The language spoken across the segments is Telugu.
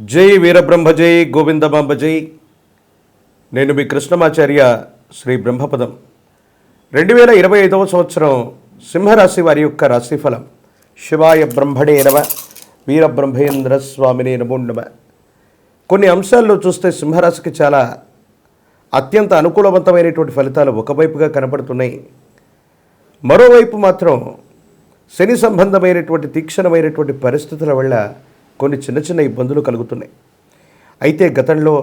జై వీరబ్రహ్మ జై గోవిందమాంబ జై. నేను మీ కృష్ణమాచార్య శ్రీ బ్రహ్మపదం. రెండు వేల ఇరవై ఐదవ సంవత్సరం సింహరాశి వారి యొక్క రాశిఫలం. శివాయ బ్రహ్మణే నమ వీరబ్రహ్మేంద్ర స్వామిని నమో నమ. కొన్ని అంశాల్లో చూస్తే సింహరాశికి చాలా అత్యంత అనుకూలవంతమైనటువంటి ఫలితాలు ఒకవైపుగా కనపడుతున్నాయి. మరోవైపు మాత్రం శని సంబంధమైనటువంటి తీక్షణమైనటువంటి పరిస్థితుల వల్ల కొన్ని చిన్న చిన్న ఇబ్బందులు కలుగుతున్నాయి. అయితే గతంలో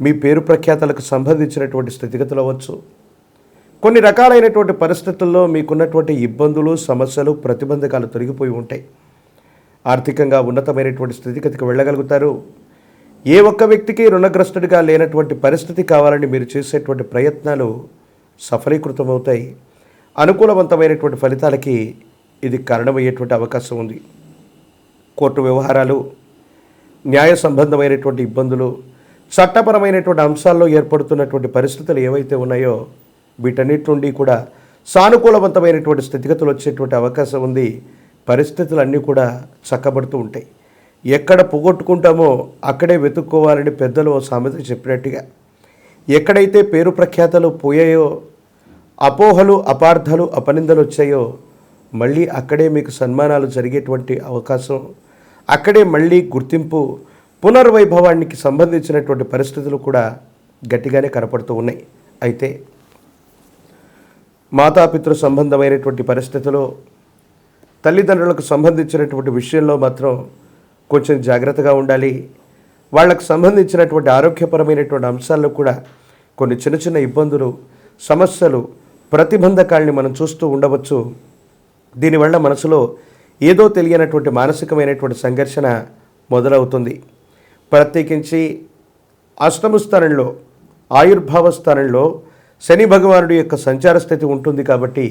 మీ పేరు ప్రఖ్యాతలకు సంబంధించినటువంటి స్థితిగతులు అవ్వచ్చు. కొన్ని రకాలైనటువంటి పరిస్థితుల్లో మీకున్నటువంటి ఇబ్బందులు సమస్యలు ప్రతిబంధకాలు తొలగిపోయి ఉంటాయి. ఆర్థికంగా ఉన్నతమైనటువంటి స్థితిగతికి వెళ్ళగలుగుతారు. ఏ ఒక్క వ్యక్తికి రుణగ్రస్తుడిగా లేనటువంటి పరిస్థితి కావాలని మీరు చేసేటువంటి ప్రయత్నాలు సఫలీకృతమవుతాయి. అనుకూలవంతమైనటువంటి ఫలితాలకి ఇది కారణమయ్యేటువంటి అవకాశం ఉంది. కోర్టు వ్యవహారాలు న్యాయ సంబంధమైనటువంటి ఇబ్బందులు చట్టపరమైనటువంటి అంశాల్లో ఏర్పడుతున్నటువంటి పరిస్థితులు ఏవైతే ఉన్నాయో వీటన్నిటి నుండి కూడా సానుకూలవంతమైనటువంటి స్థితిగతులు వచ్చేటువంటి అవకాశం ఉంది. పరిస్థితులన్నీ కూడా చక్కబడుతూ ఉంటాయి. ఎక్కడ పోగొట్టుకుంటామో అక్కడే వెతుక్కోవాలని పెద్దలు ఓ సామెత చెప్పినట్టుగా ఎక్కడైతే పేరు ప్రఖ్యాతలు పోయాయో అపోహలు అపార్థాలు అపనిందలు వచ్చాయో మళ్ళీ అక్కడే మీకు సన్మానాలు జరిగేటువంటి అవకాశం అక్కడే మళ్ళీ గుర్తింపు పునర్వైభవానికి సంబంధించినటువంటి పరిస్థితులు కూడా గట్టిగానే కనపడుతూ ఉన్నాయి. అయితే మాతాపితృ సంబంధమైనటువంటి పరిస్థితులు తల్లిదండ్రులకు సంబంధించినటువంటి విషయంలో మాత్రం కొంచెం జాగ్రత్తగా ఉండాలి. వాళ్ళకు సంబంధించినటువంటి ఆరోగ్యపరమైనటువంటి అంశాల్లో కూడా కొన్ని చిన్న చిన్న ఇబ్బందులు సమస్యలు ప్రతిబంధకాల్ని మనం చూస్తూ ఉండవచ్చు. దీనివల్ల మనసులో ఏదో తెలియనటువంటి మానసికమైనటువంటి సంఘర్షణ మొదలవుతుంది. ప్రత్యేకించి అష్టమ స్థానంలో ఆయుర్భావ స్థానంలో శని భగవానుడి యొక్క సంచార స్థితి ఉంటుంది కాబట్టి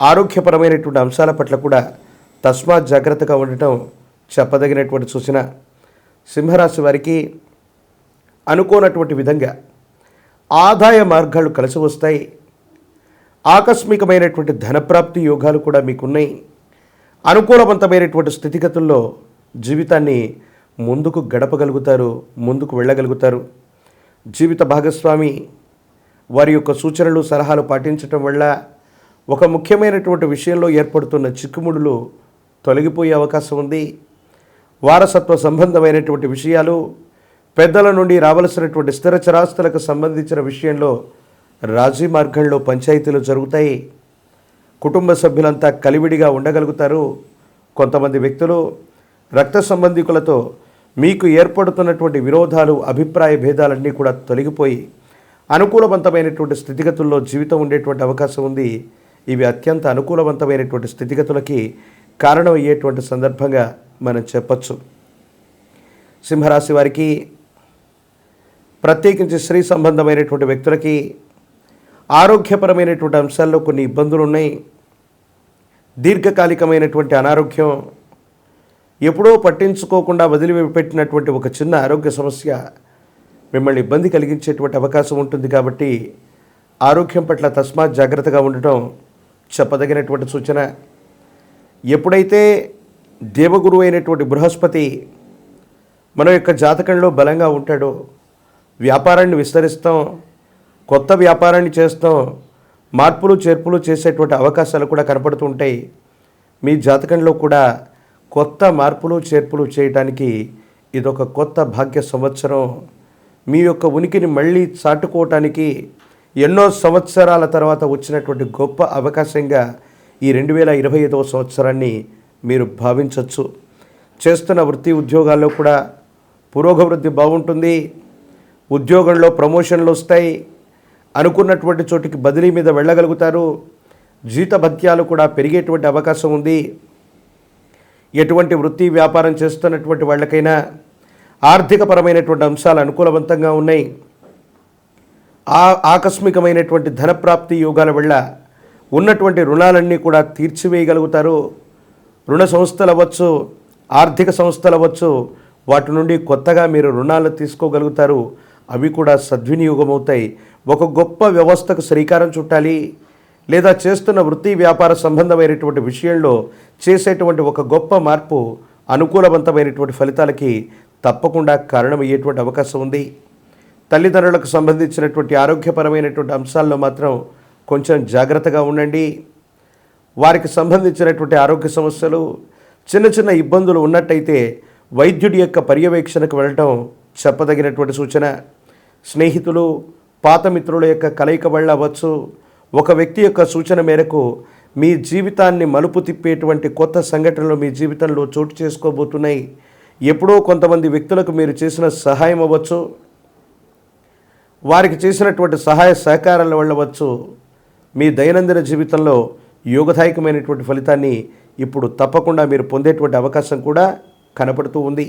ఆరోగ్యపరమైనటువంటి అంశాల పట్ల కూడా తస్మాత్ జాగ్రత్తగా ఉండటం చెప్పదగినటువంటి సూచన. సింహరాశి వారికి అనుకోనటువంటి విధంగా ఆదాయ మార్గాలు కలిసి వస్తాయి. ఆకస్మికమైనటువంటి ధనప్రాప్తి యోగాలు కూడా మీకున్నాయి. అనుకూలవంతమైనటువంటి స్థితిగతుల్లో జీవితాన్ని ముందుకు గడపగలుగుతారు ముందుకు వెళ్ళగలుగుతారు. జీవిత భాగస్వామి వారి యొక్క సూచనలు సలహాలు పాటించటం వల్ల ఒక ముఖ్యమైనటువంటి విషయంలో ఏర్పడుతున్న చిక్కుముడులు తొలగిపోయే అవకాశం ఉంది. వారసత్వ సంబంధమైనటువంటి విషయాలు పెద్దల నుండి రావలసినటువంటి స్థిర చరాస్తులకు సంబంధించిన విషయంలో రాజీ మార్గంలో పంచాయతీలు జరుగుతాయి. కుటుంబ సభ్యులంతా కలివిడిగా ఉండగలుగుతారు. కొంతమంది వ్యక్తులు రక్త సంబంధికులతో మీకు ఏర్పడుతున్నటువంటి విరోధాలు అభిప్రాయ భేదాలన్నీ కూడా తొలగిపోయి అనుకూలవంతమైనటువంటి స్థితిగతుల్లో జీవితం ఉండేటువంటి అవకాశం ఉంది. ఇవి అత్యంత అనుకూలవంతమైనటువంటి స్థితిగతులకి కారణమయ్యేటువంటి సందర్భంగా మనం చెప్పచ్చు. సింహరాశి వారికి ప్రత్యేకించి స్త్రీ సంబంధమైనటువంటి వ్యక్తులకి ఆరోగ్యపరమైనటువంటి అంశాల్లో కొన్ని ఇబ్బందులు ఉన్నాయి దీర్ఘకాలికమైనటువంటి అనారోగ్యం ఎప్పుడో పట్టించుకోకుండా వదిలిపెట్టినటువంటి ఒక చిన్న ఆరోగ్య సమస్య మిమ్మల్ని ఇబ్బంది కలిగించేటువంటి అవకాశం ఉంటుంది కాబట్టి ఆరోగ్యం పట్ల తస్మాత్ జాగ్రత్తగా ఉండటం చెప్పదగినటువంటి సూచన. ఎప్పుడైతే దేవగురు అయినటువంటి బృహస్పతి మన యొక్క జాతకంలో బలంగా ఉంటాడో వ్యాపారాన్ని విస్తరిస్తాం కొత్త వ్యాపారాన్ని చేస్తాం మార్పులు చేర్పులు చేసేటువంటి అవకాశాలు కూడా కనపడుతూ ఉంటాయి మీ జాతకంలో కూడా కొత్త మార్పులు చేర్పులు చేయడానికి ఇదొక కొత్త భాగ్య సంవత్సరం. మీ యొక్క ఉనికిని మళ్ళీ చాటుకోవటానికి ఎన్నో సంవత్సరాల తర్వాత వచ్చినటువంటి గొప్ప అవకాశంగా ఈ రెండు వేల ఇరవై ఐదవ సంవత్సరాన్ని మీరు భావించవచ్చు చేస్తున్న వృత్తి ఉద్యోగాల్లో కూడా పురోగవృద్ధి బాగుంటుంది. ఉద్యోగంలో ప్రమోషన్లు వస్తాయి. అనుకున్నటువంటి చోటికి బదిలీ మీద వెళ్ళగలుగుతారు. జీతభత్యాలు కూడా పెరిగేటువంటి అవకాశం ఉంది. ఎటువంటి వృత్తి వ్యాపారం చేస్తున్నటువంటి వాళ్ళకైనా ఆర్థికపరమైనటువంటి అంశాలు అనుకూలవంతంగా ఉన్నాయి. ఆ ఆకస్మికమైనటువంటి ధనప్రాప్తి యోగాల వల్ల ఉన్నటువంటి రుణాలన్నీ కూడా తీర్చివేయగలుగుతారు. రుణ సంస్థలు అవ్వచ్చు ఆర్థిక సంస్థలు అవ్వచ్చు వాటి నుండి కొత్తగా మీరు రుణాలు తీసుకోగలుగుతారు. అవి కూడా సద్వినియోగం అవుతాయి ఒక గొప్ప వ్యవస్థకు శ్రీకారం చుట్టాలి లేదా చేస్తున్న వృత్తి వ్యాపార సంబంధమైనటువంటి విషయంలో చేసేటువంటి ఒక గొప్ప మార్పు అనుకూలవంతమైనటువంటి ఫలితాలకి తప్పకుండా కారణమయ్యేటువంటి అవకాశం ఉంది. తల్లిదండ్రులకు సంబంధించినటువంటి ఆరోగ్యపరమైనటువంటి అంశాల్లో మాత్రం కొంచెం జాగ్రత్తగా ఉండండి. వారికి సంబంధించినటువంటి ఆరోగ్య సమస్యలు చిన్న చిన్న ఇబ్బందులు ఉన్నట్టయితే వైద్యుడి యొక్క పర్యవేక్షణకు వెళ్ళటం చెప్పదగినటువంటి సూచన. స్నేహితులు పాత మిత్రుల యొక్క కలయిక వల్ల అవ్వచ్చు. ఒక వ్యక్తి యొక్క సూచన మేరకు మీ జీవితాన్ని మలుపు తిప్పేటువంటి కొత్త సంఘటనలు మీ జీవితంలో చోటు చేసుకోబోతున్నాయి. ఎప్పుడో కొంతమంది వ్యక్తులకు మీరు చేసిన సహాయం అవ్వచ్చు. వారికి చేసినటువంటి సహాయ సహకారాల వల్ల వచ్చు మీ దైనందిన జీవితంలో యోగదాయకమైనటువంటి ఫలితాన్ని ఇప్పుడు తప్పకుండా మీరు పొందేటువంటి అవకాశం కూడా కనపడుతూ ఉంది.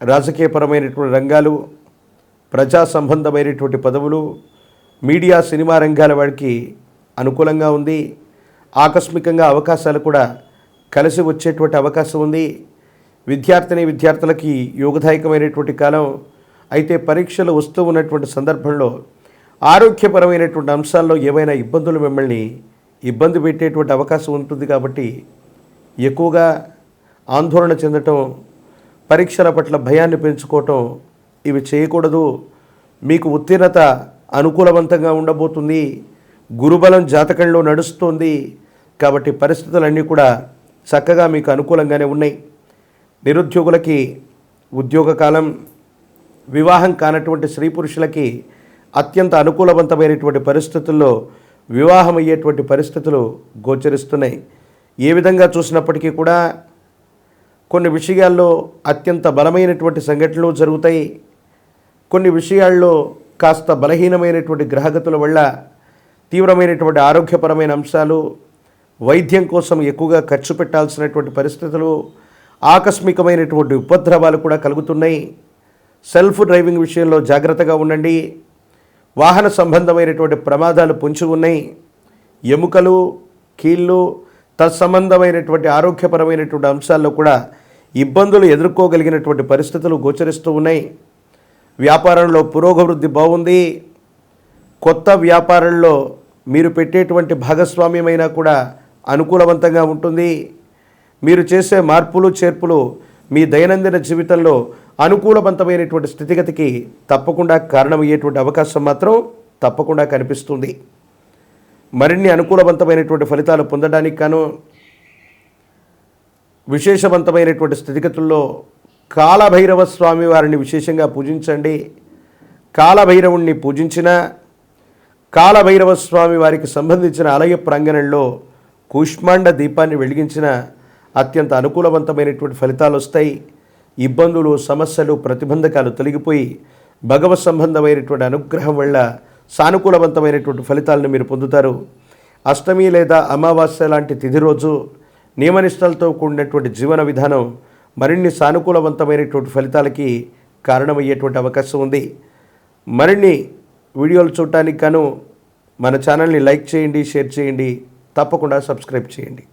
రాజకీయపరమైనటువంటి రంగాలు ప్రజా సంబంధమైనటువంటి పదవులు మీడియా సినిమా రంగాల వాడికి అనుకూలంగా ఉంది. ఆకస్మికంగా అవకాశాలు కూడా కలిసి వచ్చేటువంటి అవకాశం ఉంది. విద్యార్థిని విద్యార్థులకి యోగదాయకమైనటువంటి కాలం. అయితే పరీక్షలు వస్తూ ఉన్నటువంటి సందర్భంలో ఆరోగ్యపరమైనటువంటి అంశాల్లో ఏవైనా ఇబ్బందులు మిమ్మల్ని ఇబ్బంది పెట్టేటువంటి అవకాశం ఉంటుంది కాబట్టి ఎక్కువగా ఆందోళన చెందటం పరీక్షల పట్ల భయాన్ని పెంచుకోవటం ఇవి చేయకూడదు. మీకు ఉత్తీర్ణత అనుకూలవంతంగా ఉండబోతుంది. గురుబలం జాతకంలో నడుస్తుంది. కాబట్టి పరిస్థితులన్నీ కూడా చక్కగా మీకు అనుకూలంగానే ఉన్నాయి. నిరుద్యోగులకి ఉద్యోగ కాలం వివాహం కానటువంటి స్త్రీ పురుషులకి అత్యంత అనుకూలవంతమైనటువంటి పరిస్థితుల్లో వివాహం అయ్యేటువంటి పరిస్థితులు గోచరిస్తున్నాయి. ఏ విధంగా చూసినప్పటికీ కూడా కొన్ని విషయాల్లో అత్యంత బలమైనటువంటి సంఘటనలు జరుగుతాయి. కొన్ని విషయాల్లో కాస్త బలహీనమైనటువంటి గ్రహగతుల వల్ల తీవ్రమైనటువంటి ఆరోగ్యపరమైన అంశాలు వైద్యం కోసం ఎక్కువగా ఖర్చు పెట్టాల్సినటువంటి పరిస్థితులు ఆకస్మికమైనటువంటి ఉపద్రవాలు కూడా కలుగుతున్నాయి. సెల్ఫ్ డ్రైవింగ్ విషయంలో జాగ్రత్తగా ఉండండి. వాహన సంబంధమైనటువంటి ప్రమాదాలు పొంచి ఉన్నాయి. ఎముకలు కీళ్ళు తత్సంబంధమైనటువంటి ఆరోగ్యపరమైనటువంటి అంశాల్లో కూడా ఇబ్బందులు ఎదుర్కోగలిగినటువంటి పరిస్థితులు గోచరిస్తూ ఉన్నాయి. వ్యాపారంలో పురోగవృద్ధి బాగుంది. కొత్త వ్యాపారంలో మీరు పెట్టేటువంటి భాగస్వామ్యమైనా కూడా అనుకూలవంతంగా ఉంటుంది. మీరు చేసే మార్పులు చేర్పులు మీ దైనందిన జీవితంలో అనుకూలవంతమైనటువంటి స్థితిగతికి తప్పకుండా కారణమయ్యేటువంటి అవకాశం మాత్రం తప్పకుండా కనిపిస్తుంది. మరిన్ని అనుకూలవంతమైనటువంటి ఫలితాలు పొందడానికి గాను విశేషవంతమైనటువంటి స్థితిగతుల్లో కాలభైరవ స్వామి వారిని విశేషంగా పూజించండి. కాలభైరవుణ్ణి పూజించిన కాలభైరవ స్వామి వారికి సంబంధించిన ఆలయ ప్రాంగణంలో కూష్మాండ దీపాన్ని వెలిగించిన అత్యంత అనుకూలవంతమైనటువంటి ఫలితాలు వస్తాయి. ఇబ్బందులు సమస్యలు ప్రతిబంధకాలు తొలగిపోయి భగవత్ సంబంధమైనటువంటి అనుగ్రహం వల్ల సానుకూలవంతమైనటువంటి ఫలితాలను మీరు పొందుతారు. అష్టమి లేదా అమావాస్య లాంటి తిథి రోజు నియమనిష్టలతో కూడినటువంటి జీవన విధానం మరిన్ని సానుకూలవంతమైనటువంటి ఫలితాలకి కారణమయ్యేటువంటి అవకాశం ఉంది. మరిన్ని వీడియోలు చూడటానికి గాను మన ఛానల్ని లైక్ చేయండి షేర్ చేయండి తప్పకుండా సబ్స్క్రైబ్ చేయండి.